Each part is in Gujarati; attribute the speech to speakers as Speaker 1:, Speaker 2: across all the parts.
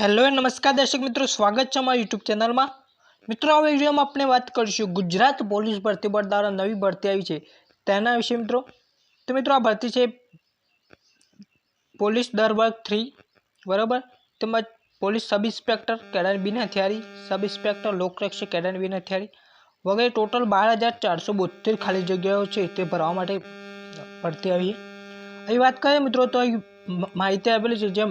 Speaker 1: हेलो नमस्कार दर्शक मित्रों स्वागत छमा YouTube चैनल मा मित्रों आज वीडियो मा अपने बात करू गुजरात पुलिस भर्ती द्वारा नवी भर्ती आई छे テナ विषय मित्रों तो मित्रों આ ભરતી છે પોલીસ દરબક 3 બરાબર તેમાં પોલીસ સબ ઇન્સ્પેક્ટર કેડનવીન થિયરી સબ ઇન્સ્પેક્ટર લોક રક્ષક કેડનવીન થિયરી વગેરે ટોટલ 12472 ખાલી જગ્યાઓ છે તે ભરવા માટે પરતી આવી એ વાત કહે મિત્રો તો માહિતી આપલે છે જેમ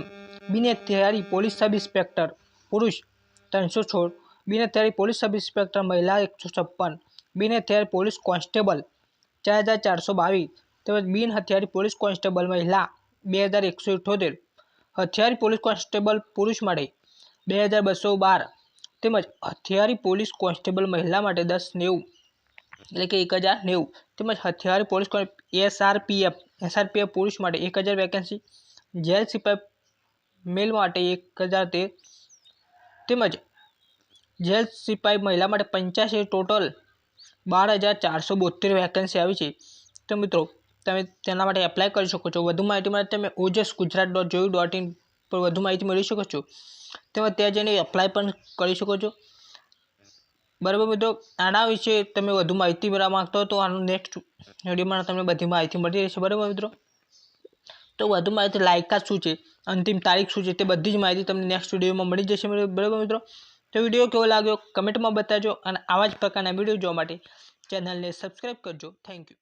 Speaker 1: Vinay Tiwari police sub inspector પુરુષ ત્રણસો સોળ Vinay Tiwari police sub inspector મહિલા એકસો છપ્પન બિન હથિયારી પોલીસ કોન્સ્ટેબલ ચાર હજાર ચારસો બાવીસ તેમજ બિન હથિયારી પોલીસ કોન્સ્ટેબલ મહિલા બે હજાર એકસો ઇઠ્યોતેર હથિયારી પોલીસ કોન્સ્ટેબલ પુરુષ માટે બે હજાર બસો બાર તેમજ હથિયારી પોલીસ કોન્સ્ટેબલ મહિલા માટે દસ નેવું એટલે કે એક હજાર નેવું તેમજ હથિયારી પોલીસ એસઆરપીએફ એસઆરપીએફ પુરુષ માટે એક હજાર વેકેન્સી જેલ સિપાઈ મેલ માટે એક હજાર તેર તેમજ જેલ સિપાઈ મહિલા માટે પંચ્યાસી ટોટલ બાર હજાર ચારસો બોતેર વેકન્સી આવી છે તો મિત્રો તમે તેના માટે એપ્લાય કરી શકો છો વધુ માહિતી માટે તમે ઓજસ ગુજરાત ડોટ જોયું ડોટ ઇન પર વધુ માહિતી મેળવી શકો છો તેમજ ત્યાં જઈને એપ્લાય પણ કરી શકો છો બરાબર મિત્રો આના વિશે તમે વધુ માહિતી મેળવવા માગતા હતો આનું નેક્સ્ટ વિડીયોમાં તમને બધી માહિતી મળી રહેશે બરાબર મિત્રો તો વધુ માહિતી લાયકાત શું છે અંતિમ તારીખ શું છે તે બધી જ માહિતી તમને નેક્સ્ટ વિડીયોમાં મળી જશે બરાબર મિત્રો તો વિડીયો કેવો લાગ્યો કમેન્ટમાં બતાવજો અને આવા જ પ્રકારના વિડીયો જોવા માટે ચેનલને સબસ્ક્રાઈબ કરજો થેન્ક યુ